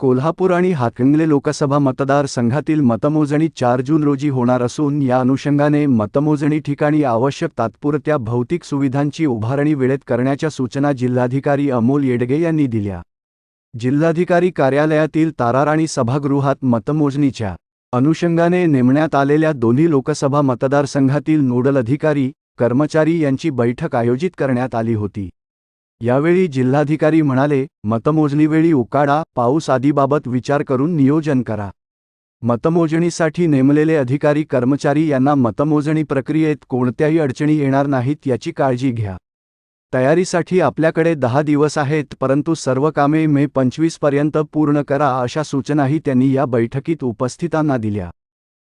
कोल्हापूर आणि हातकणंगले लोकसभा मतदारसंघातील मतमोजणी चार जून रोजी होणार असून या अनुषंगाने मतमोजणी ठिकाणी आवश्यक तात्पुरत्या भौतिक सुविधांची उभारणी वेळेत करण्याच्या सूचना जिल्हाधिकारी अमोल येडगे यांनी दिल्या. जिल्हाधिकारी कार्यालयातील ताराराणी सभागृहात मतमोजणीच्या अनुषंगाने नेमण्यात आलेल्या दोन्ही लोकसभा मतदारसंघातील नोडल अधिकारी कर्मचारी यांची बैठक आयोजित करण्यात आली होती. यावेळी जिल्हाधिकारी म्हणाले मतमोजणीवेळी उकाडा पाऊस आदीबाबत विचार करून नियोजन करा. मतमोजणीसाठी नेमलेले अधिकारी कर्मचारी यांना मतमोजणी प्रक्रियेत कोणत्याही अडचणी येणार नाहीत याची काळजी घ्या. तयारीसाठी आपल्याकडे दहा दिवस आहेत परंतु सर्व कामे मे पंचवीसपर्यंत पूर्ण करा अशा सूचनाही त्यांनी या बैठकीत उपस्थितांना दिल्या.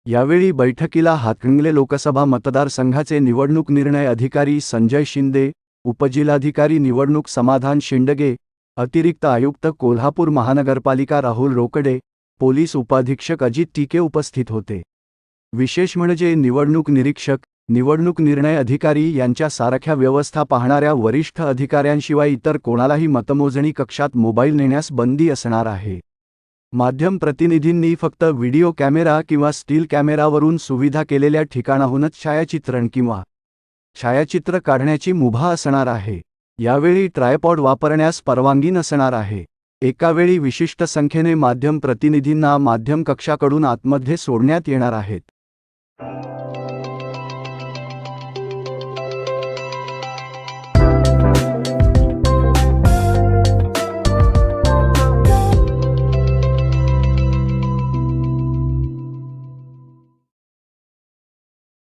यावेळी बैठकीला हातकणंगले लोकसभा मतदारसंघाचे निवडणूक निर्णय अधिकारी संजय शिंदे उपजिल्हाधिकारी निवडणूक समाधान शिंडगे अतिरिक्त आयुक्त कोल्हापूर महानगरपालिका राहुल रोकडे पोलीस उपाधीक्षक अजित टिके उपस्थित होते. विशेष म्हणजे निवडणूक निरीक्षक निवडणूक निर्णय अधिकारी यांच्या सारख्या व्यवस्था पाहणाऱ्या वरिष्ठ अधिकाऱ्यांशिवाय इतर कोणालाही मतमोजणी कक्षात मोबाईल नेण्यास बंदी असणार आहे. माध्यम प्रतिनिधींनी फक्त व्हिडिओ कॅमेरा किंवा स्टील कॅमेरावरून सुविधा केलेल्या ठिकाणाहूनच छायाचित्रण किंवा छायाचित्र काढण्याची मुभा असणार आहे. यावेळी ट्रायपॉड वापरण्यास परवानगी नसणार आहे. एकावेळी विशिष्ट संख्येने माध्यम प्रतिनिधींना माध्यम कक्षाकडून आतमध्ये सोडण्यात येणार आहेत.